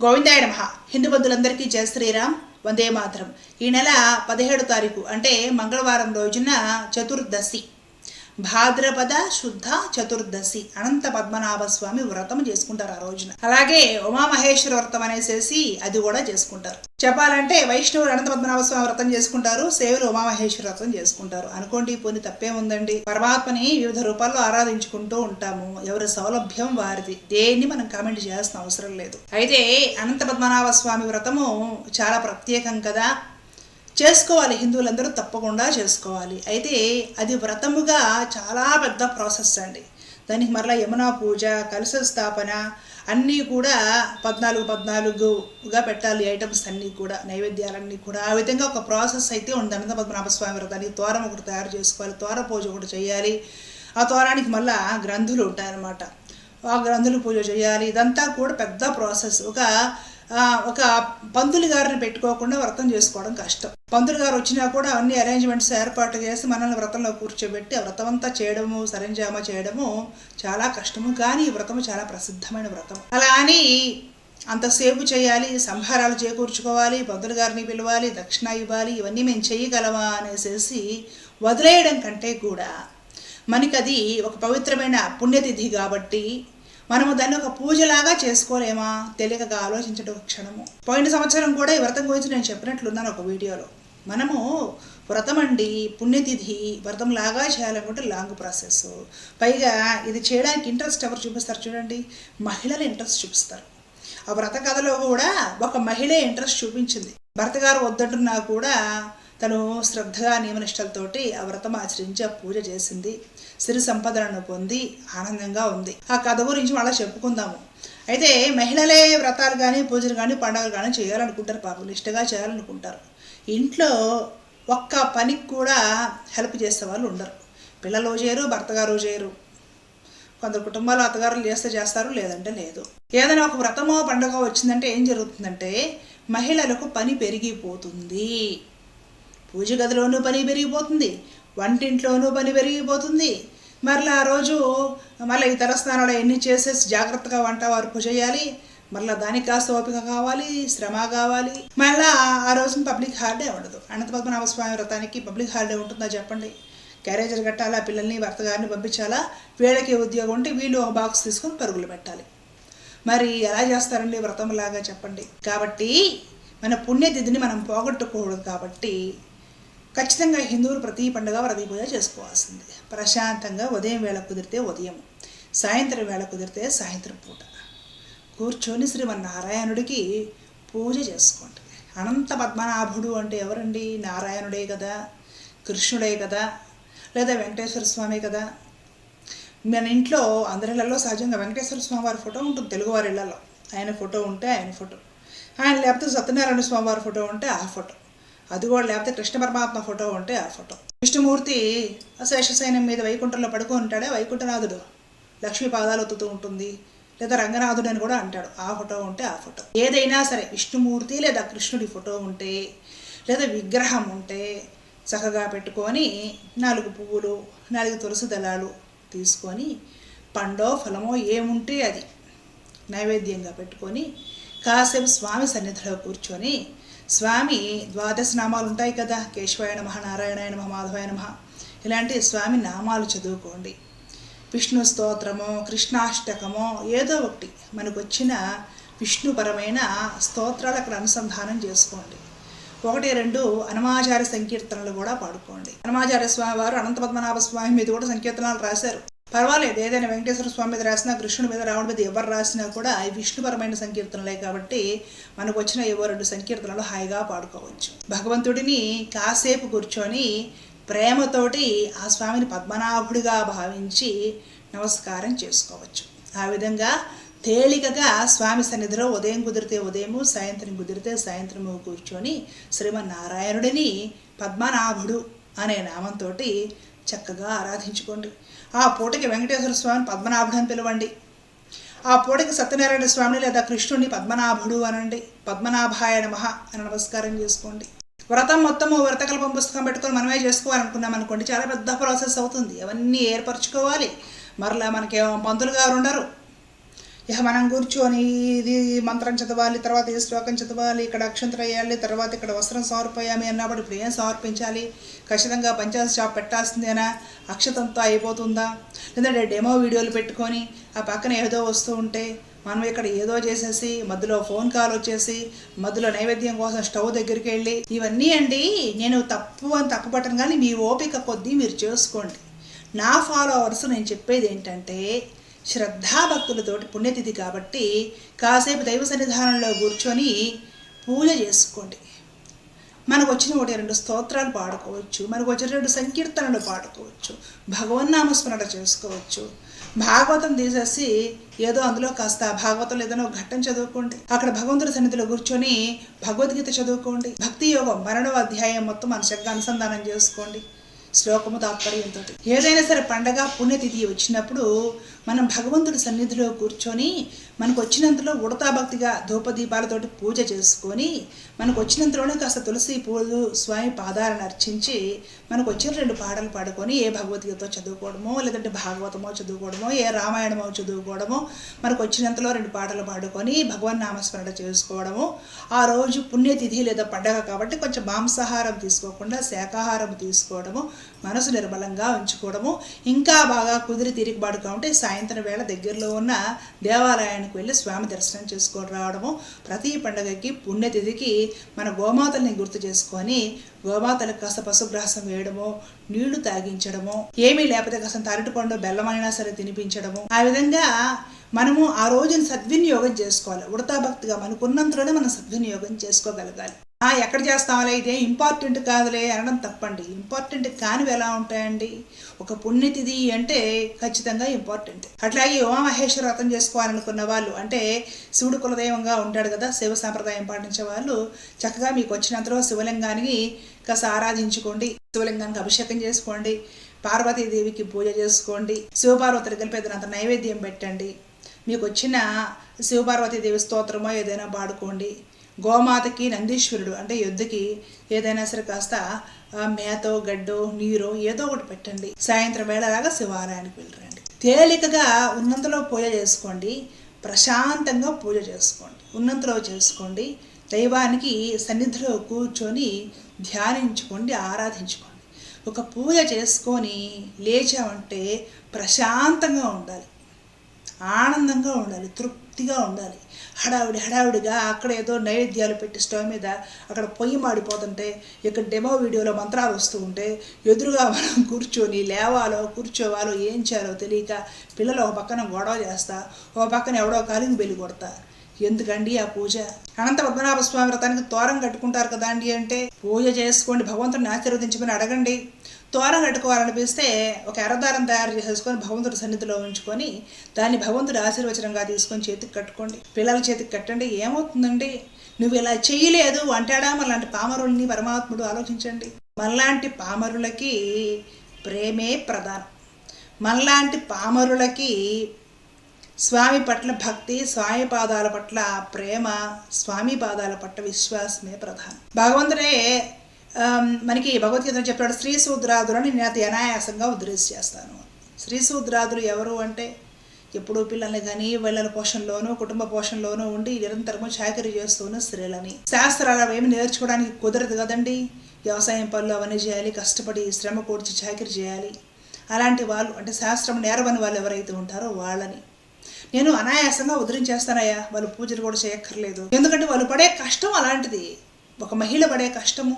గోవిందాయ నమ. హిందూ బంధులందరికీ జయ శ్రీరామ్. వందే మాత్రం. ఈ నెల పదిహేడు తారీఖు అంటే మంగళవారం రోజున చతుర్దశి. భాద్రపద శుద్ధ చతుర్దశి అనంత పద్మనాభ స్వామి వ్రతం చేసుకుంటారు ఆ రోజున. అలాగే ఉమామహేశ్వర వ్రతం అనేసేసి అది కూడా చేసుకుంటారు. చెప్పాలంటే వైష్ణవులు అనంత పద్మనాభ స్వామి వ్రతం చేసుకుంటారు సేవలు ఉమామహేశ్వర వ్రతం చేసుకుంటారు. అనుకోండి పోని తప్పేముందండి పరమాత్మని వివిధ రూపాల్లో ఆరాధించుకుంటూ ఉంటాము. ఎవరి సౌలభ్యం వారిది. దేన్ని మనం కామెంట్ చేయాల్సిన అవసరం లేదు. అయితే అనంత పద్మనాభ స్వామి వ్రతము చాలా ప్రత్యేకం కదా. చేసుకోవాలి. హిందువులందరూ తప్పకుండా చేసుకోవాలి. అయితే అది వ్రతముగా చాలా పెద్ద ప్రాసెస్ అండి. దానికి మరలా యమునా పూజ కలశ స్థాపన అన్నీ కూడా పద్నాలుగు పద్నాలుగుగా పెట్టాలి ఐటమ్స్ అన్నీ కూడా. నైవేద్యాలన్నీ కూడా. ఆ విధంగా ఒక ప్రాసెస్ అయితే ఉంది. అనంత పద్మనాభ స్వామి వ్రతానికి తోరం ఒకటి తయారు చేసుకోవాలి. తోర పూజ ఒకటి చేయాలి. ఆ తోరానికి మళ్ళా గ్రంథులు ఉంటాయన్నమాట. ఆ గ్రంథులు పూజ చేయాలి. ఇదంతా కూడా పెద్ద ప్రాసెస్. ఒక ఒక పంతులు గారిని పెట్టుకోకుండా వ్రతం చేసుకోవడం కష్టం. పంతులు గారు వచ్చినా కూడా అన్ని అరేంజ్మెంట్స్ ఏర్పాటు చేసి మనల్ని వ్రతంలో కూర్చోబెట్టి వ్రతం అంతా చేయడము సరంజామా చేయడము చాలా కష్టము. కానీ ఈ వ్రతము చాలా ప్రసిద్ధమైన వ్రతం. అలా అని అంతసేపు చేయాలి సంహారాలు చేకూర్చుకోవాలి పంతులు గారిని పిలవాలి దక్షిణ ఇవ్వాలి ఇవన్నీ మేము చేయగలమా అనేసి వదిలేయడం కంటే కూడా మనకది ఒక పవిత్రమైన పుణ్యతిథి కాబట్టి మనము దాన్ని ఒక పూజలాగా చేసుకోలేమా? తెలియక ఆలోచించడం క్షణము. పోయిన సంవత్సరం కూడా ఈ వ్రతం గురించి నేను చెప్పినట్లున్నాను ఒక వీడియోలో. మనము వ్రతం అండి పుణ్యతిథి వ్రతం లాగా చేయాలనుకుంటే లాంగ్ ప్రాసెస్. పైగా ఇది చేయడానికి ఇంట్రెస్ట్ ఎవరు చూపిస్తారు చూడండి. మహిళలు ఇంట్రెస్ట్ చూపిస్తారు. ఆ వ్రత కథలో కూడా ఒక మహిళ ఇంట్రెస్ట్ చూపించింది. భర్త గారు వద్దంటున్నా కూడా తను శ్రద్ధగా నియమనిష్టలతోటి ఆ వ్రతం ఆచరించి ఆ పూజ చేసింది. సిరి సంపదలను పొంది ఆనందంగా ఉంది. ఆ కథ గురించి మళ్ళీ చెప్పుకుందాము. అయితే మహిళలే వ్రతాలు కానీ పూజలు కానీ పండుగలు కానీ చేయాలనుకుంటారు పాపం. ఇష్టగా చేయాలనుకుంటారు. ఇంట్లో ఒక్క పనికి కూడా హెల్ప్ చేసే వాళ్ళు ఉండరు. పిల్లలు చేయరు భర్త గారు చేయరు కొందరు కుటుంబాలు అత్తగారులు చేస్తే చేస్తారు లేదంటే లేదు. ఏదైనా ఒక వ్రతమో పండుగ వచ్చిందంటే ఏం జరుగుతుందంటే మహిళలకు పని పెరిగిపోతుంది. పూజ గదిలోనూ పని పెరిగిపోతుంది వంటింట్లోనూ పని పెరిగిపోతుంది. మరలా ఆ రోజు మళ్ళీ ఇతర స్నానాలు ఎన్ని చేసేసి జాగ్రత్తగా వంట వరకు చేయాలి మళ్ళీ దానికి కాస్త ఓపిక కావాలి శ్రమ కావాలి. మళ్ళీ ఆ రోజున పబ్లిక్ హాలిడే ఉండదు. అనంత పద్మనాభ స్వామి వ్రతానికి పబ్లిక్ హాలిడే ఉంటుందా చెప్పండి? క్యారేజర్ కట్టాలా పిల్లల్ని భర్త గారిని పంపించాలా? వీళ్ళకి ఉద్యోగం ఉంటే వీళ్ళు ఒక బాక్స్ తీసుకొని పరుగులు పెట్టాలి. మరి ఎలా చేస్తారండి వ్రతంలాగా చెప్పండి? కాబట్టి మన పుణ్యతిథిని మనం పోగొట్టుకోకూడదు కాబట్టి ఖచ్చితంగా హిందువులు ప్రతి పండుగ ప్రతి పూజ చేసుకోవాల్సింది. ప్రశాంతంగా ఉదయం వేళ కుదిరితే ఉదయం సాయంత్రం వేళ కుదిరితే సాయంత్రం పూట. కూర్చొని శ్రీమన్నారాయణుడికి పూజ చేసుకోండి. అనంత పద్మనాభుడు అంటే ఎవరండి? నారాయణుడే కదా కృష్ణుడే కదా లేదా వెంకటేశ్వర స్వామి కదా? మన ఇంట్లో అందరిళ్ళల్లో సహజంగా వెంకటేశ్వర స్వామి వారి ఫోటో ఉంటుంది తెలుగువారి ఇళ్ళలో. ఆయన ఫోటో ఉంటే ఆయన ఫోటో. ఆయన లేకపోతే సత్యనారాయణ స్వామి వారి ఫోటో ఉంటే ఆ ఫోటో. అది కూడా లేకపోతే కృష్ణ పరమాత్మ ఫోటో ఉంటే ఆ ఫోటో. విష్ణుమూర్తి శేషసైన్యం మీద వైకుంఠంలో పడుకొని ఉంటాడే వైకుంఠనాథుడు. లక్ష్మీ పాదాలు ఒత్తుతూ ఉంటుంది. లేదా రంగనాథుడు అని కూడా అంటాడు. ఆ ఫోటో ఉంటే ఆ ఫోటో. ఏదైనా సరే విష్ణుమూర్తి లేదా కృష్ణుడి ఫోటో ఉంటే లేదా విగ్రహం ఉంటే చక్కగా పెట్టుకొని నాలుగు పువ్వులు నాలుగు తులసి దళాలు తీసుకొని పండో ఫలమో ఏముంటే అది నైవేద్యంగా పెట్టుకొని కాసేపు స్వామి సన్నిధిలో కూర్చొని స్వామి ద్వాదశ నామాలు ఉంటాయి కదా కేశవాయ నమ నారాయణాయ నమ మాధవాయ నమ. ఇలాంటి స్వామి నామాలు చదువుకోండి. విష్ణు స్తోత్రమో కృష్ణాష్టకమో ఏదో ఒకటి మనకు వచ్చిన విష్ణుపరమైన స్తోత్రాలు అక్కడ అనుసంధానం చేసుకోండి. ఒకటి రెండు అనమాచార్య సంకీర్తనలు కూడా పాడుకోండి. అనమాచార్య స్వామి వారు అనంత పద్మనాభ స్వామి మీద కూడా సంకీర్తనాలు రాశారు. పర్వాలేదు. ఏదైనా వెంకటేశ్వర స్వామి మీద రాసినా కృష్ణుడి మీద రావణ మీద ఎవరు రాసినా కూడా అవి విష్ణుపరమైన సంకీర్తనలే కాబట్టి మనకు వచ్చిన ఏవో రెండు సంకీర్తనలు హాయిగా పాడుకోవచ్చు. భగవంతుడిని కాసేపు కూర్చొని ప్రేమతోటి ఆ స్వామిని పద్మనాభుడిగా భావించి నమస్కారం చేసుకోవచ్చు. ఆ విధంగా తేలికగా స్వామి సన్నిధిలో ఉదయం కుదిరితే ఉదయము సాయంత్రం కుదిరితే సాయంత్రము కూర్చొని శ్రీమన్నారాయణుడిని పద్మనాభుడు అనే నామంతో చక్కగా ఆరాధించుకోండి. ఆ పూటకి వెంకటేశ్వర స్వామిని పద్మనాభుడు అని పిలవండి. ఆ పూటకి సత్యనారాయణ స్వామిని లేదా కృష్ణుడిని పద్మనాభుడు అనండి. పద్మనాభాయ నమః అని నమస్కారం చేసుకోండి. వ్రతం మొత్తము వ్రతకల్పం పుస్తకం పెట్టుకొని మనమే చేసుకోవాలనుకున్నాం అనుకోండి చాలా పెద్ద ప్రాసెస్ అవుతుంది. అవన్నీ ఏర్పరచుకోవాలి. మరలా మనకేమో పంతులు గారు ఉండరు ఇక మనం కూర్చొని ఇది మంత్రం చదవాలి తర్వాత ఈ శ్లోకం చదవాలి ఇక్కడ అక్షంతర వేయాలి తర్వాత ఇక్కడ వస్త్రం సమర్పయామి అన్నప్పుడు ఇప్పుడు ఏం సమర్పించాలి ఖచ్చితంగా పంచాయతీ షాప్ పెట్టాల్సిందేనా అక్షతంతో అయిపోతుందా? లేదంటే డెమో వీడియోలు పెట్టుకొని ఆ పక్కన ఏదో వస్తూ ఉంటే మనం ఇక్కడ ఏదో చేసేసి మధ్యలో ఫోన్ కాల్ వచ్చేసి మధ్యలో నైవేద్యం కోసం స్టవ్ దగ్గరికి వెళ్ళి ఇవన్నీ అండి నేను తప్పు అని తప్పుపట్టను కానీ మీ ఓపిక కొద్దీ మీరు చేసుకోండి. నా ఫాలోవర్స్ నేను చెప్పేది ఏంటంటే శ్రద్ధాభక్తులతోటి పుణ్యతిథి కాబట్టి కాసేపు దైవ సన్నిధానంలో కూర్చొని పూజ చేసుకోండి. మనకు వచ్చిన ఒకటి రెండు స్తోత్రాలు పాడుకోవచ్చు. మనకు వచ్చిన రెండు సంకీర్తనలు పాడుకోవచ్చు. భగవన్నామస్మరణ చేసుకోవచ్చు. భాగవతం తీసేసి ఏదో అందులో కాస్త భాగవతంలో ఏదైనా ఒక ఘట్టం చదువుకోండి. అక్కడ భగవంతుడి సన్నిధిలో కూర్చొని భగవద్గీత చదువుకోండి. భక్తి యోగం మరణవ అధ్యాయం మొత్తం మన శక్తి అనుసంధానం చేసుకోండి. శ్లోకము తాత్పర్యంతో. ఏదైనా సరే పండగ పుణ్యతిథి వచ్చినప్పుడు మనం భగవంతుడి సన్నిధిలో కూర్చొని మనకు వచ్చినంతలో ఉడతా భక్తిగా ధూపదీపాలతోటి పూజ చేసుకొని మనకు వచ్చినంతలోనే కాస్త తులసి పూలు స్వామి పాదాలను అర్చించి మనకు వచ్చిన రెండు పాటలు పాడుకొని ఏ భగవద్గీత చదువుకోవడమో లేదంటే భాగవతమో చదువుకోవడమో ఏ రామాయణమో చదువుకోవడమో మనకు వచ్చినంతలో రెండు పాటలు పాడుకొని భగవన్ నామస్మరణ చేసుకోవడము. ఆ రోజు పుణ్యతిథి లేదా పండగ కాబట్టి కొంచెం మాంసాహారం తీసుకోకుండా శాకాహారం తీసుకోవడము మనసు నిర్మలంగా ఉంచుకోవడము. ఇంకా బాగా కుదిరి తిరిగిబాటు ఉంటే సాయంత్రం వేళ దగ్గరలో ఉన్న దేవాలయానికి వెళ్ళి స్వామి దర్శనం చేసుకొని రావడము. ప్రతి పండగకి పుణ్యతిథికి మన గోమాతల్ని గుర్తు చేసుకొని గోమాతలకు కాస్త పశుగ్రాసం వేయడము నీళ్ళు తాగించడము ఏమీ లేకపోతే కాస్త తారటిపండు బెల్లమైనా సరే తినిపించడము. ఆ విధంగా మనము ఆ రోజుని సద్వినియోగం చేసుకోవాలి. ఉడతా భక్తిగా మనకున్నంతలోనే మనం సద్వినియోగం చేసుకోగలగాలి. ఎక్కడ చేస్తాంలే ఇదే ఇంపార్టెంట్ కాదులే అనడం తప్పండి. ఇంపార్టెంట్ కానివి ఎలా ఉంటాయండి? ఒక పుణ్యతిథి అంటే ఖచ్చితంగా ఇంపార్టెంట్ అట్లాగే ఉమామహేశ్వర వ్రతం చేసుకోవాలనుకున్న వాళ్ళు అంటే శివుడు కులదైవంగా ఉంటాడు కదా శివ సాంప్రదాయం పాటించే వాళ్ళు చక్కగా మీకు వచ్చినంతలో శివలింగానికి కాస్త ఆరాధించుకోండి శివలింగానికి అభిషేకం చేసుకోండి పార్వతీదేవికి పూజ చేసుకోండి శివపార్వతులు కలిపేదనంత నైవేద్యం పెట్టండి మీకు వచ్చిన శివపార్వతీదేవి స్తోత్రమో ఏదైనా పాడుకోండి గోమాతకి నందీశ్వరుడు అంటే ఎద్దుకి ఏదైనా సరే కాస్త మేతో గడ్డో నీరో ఏదో ఒకటి పెట్టండి. సాయంత్రం వేళలాగా శివాలయానికి వెళ్ళరండి. తేలికగా ఉన్నంతలో పూజ చేసుకోండి. ప్రశాంతంగా పూజ చేసుకోండి. ఉన్నంతలో చేసుకోండి. దైవానికి సన్నిధిలో కూర్చొని ధ్యానించుకోండి ఆరాధించుకోండి. ఒక పూజ చేసుకొని లేచామంటే ప్రశాంతంగా ఉండాలి. ఆనందంగా ఉండాలి తృప్తిగా ఉండాలి. హడావిడి హడావిడిగా అక్కడ ఏదో నైవేద్యాలు పెట్టి స్టవ్ మీద అక్కడ పొయ్యి మాడిపోతుంటే ఇక్కడ డెమో వీడియోలో మంత్రాలు వస్తూ ఉంటే ఎదురుగా మనం కూర్చొని లేవాలో కూర్చోవాలో ఏం చేయాలో తెలియక పిల్లలు ఒక పక్కన గొడవ చేస్తా ఒక పక్కన ఎవడో కాలింగ్ బెల్లి కొడతా. ఎందుకండి ఆ పూజ? అనంత పద్మనాభ స్వామి వ్రతానికి తోరం కట్టుకుంటారు కదా అండి అంటే పూజ చేసుకోండి భగవంతుడిని ఆశీర్వదించమని అడగండి. తోరం కట్టుకోవాలనిపిస్తే ఒక ఎర్రదారం తయారు చేసేసుకొని భగవంతుడి సన్నిధిలో ఉంచుకొని దాన్ని భగవంతుడి ఆశీర్వచనంగా తీసుకొని చేతికి కట్టుకోండి. పిల్లల చేతికి కట్టండి. ఏమవుతుందండి? నువ్వు ఇలా చేయలేదు అంటాడా? మనలాంటి పామరుల్ని పరమాత్ముడు ఆలోచించండి. మనలాంటి పామరులకి ప్రేమే ప్రధానం. మనలాంటి పామరులకి స్వామి పట్ల భక్తి స్వామి పాదాల పట్ల ప్రేమ స్వామి పాదాల పట్ల విశ్వాసమే ప్రధానం. భగవంతుడే Um, మనకి భగవద్గీత చెప్పాడు శ్రీ శూద్రాదులని నేను అతి అనాయాసంగా ఉద్రేసి చేస్తాను. శ్రీ శూద్రాదులు ఎవరు అంటే ఎప్పుడూ పిల్లల్ని కానీ వీళ్ళ పోషణలోనూ కుటుంబ పోషణలోనూ ఉండి నిరంతరము చాకరీ చేస్తూను స్త్రీలని. శాస్త్రాలు ఏమి నేర్చుకోవడానికి కుదరదు కదండి. వ్యవసాయం పనులు అవన్నీ చేయాలి కష్టపడి శ్రమ కూర్చి చాకరీ చేయాలి. అలాంటి వాళ్ళు అంటే శాస్త్రం నేరవని వాళ్ళు ఎవరైతే ఉంటారో వాళ్ళని. నేను అనాయాసంగా ఉద్ధరించేస్తానయ్యా వాళ్ళు పూజలు కూడా చేయక్కర్లేదు. ఎందుకంటే వాళ్ళు పడే కష్టం అలాంటిది. ఒక మహిళ పడే కష్టము.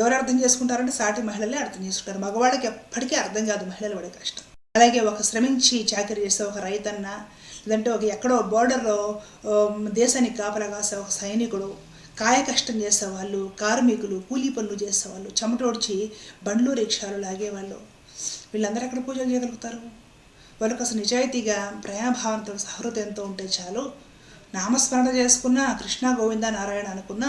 ఎవరు అర్థం చేసుకుంటారంటే సాటి మహిళలే అర్థం చేసుకుంటారు. మగవాళ్ళకి ఎప్పటికీ అర్థం కాదు మహిళలు పడే కష్టం. అలాగే ఒక శ్రమించి చాకరీ చేసే ఒక రైతన్న లేదంటే ఒక ఎక్కడో బోర్డర్లో దేశానికి కాపలా కాసే ఒక సైనికుడు కాయ కష్టం చేసేవాళ్ళు కార్మికులు కూలీ పనులు చేసేవాళ్ళు చెమటోడ్చి బండ్లు రిక్షాలు లాగేవాళ్ళు. వీళ్ళందరూ ఎక్కడ పూజలు చేయగలుగుతారు? వాళ్ళకి అసలు నిజాయితీగా ప్రేమభావంతో సహృదయంతో ఉంటే చాలు. నామస్మరణ చేసుకున్న కృష్ణ గోవింద నారాయణ అనుకున్న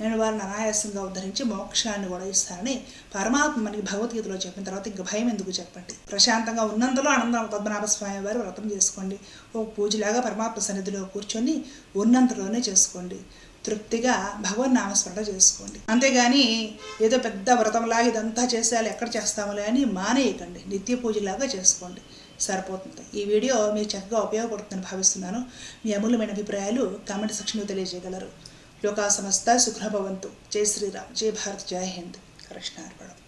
నేను వారిని అనాయాసంగా ఉద్ధరించి మోక్షాన్ని కూడా ఇస్తానని పరమాత్మ మనకి భగవద్గీతలో చెప్పిన తర్వాత ఇంక భయం ఎందుకు చెప్పండి? ప్రశాంతంగా ఉన్నంతలో ఆనందం పద్మనాభస్వామి వారు వ్రతం చేసుకోండి. ఓ పూజలాగా పరమాత్మ సన్నిధిలో కూర్చొని ఉన్నంతలోనే చేసుకోండి. తృప్తిగా భగవన్ నామస్మరణ చేసుకోండి. అంతేగాని ఏదో పెద్ద వ్రతంలాగా ఇదంతా చేసేయాలి ఎక్కడ చేస్తాములే అని మానేయకండి. నిత్య పూజలాగా చేసుకోండి. సరిపోతుంది. ఈ వీడియో మీకు చక్కగా ఉపయోగపడుతుందని భావిస్తున్నాను. మీ అమూల్యమైన అభిప్రాయాలు కామెంట్ సెక్షన్లో తెలియజేయగలరు. లోకా సమస్త సుఖభవంతు. జై శ్రీరామ్. జై భారత్. జై హింద్. కృష్ణార్పణం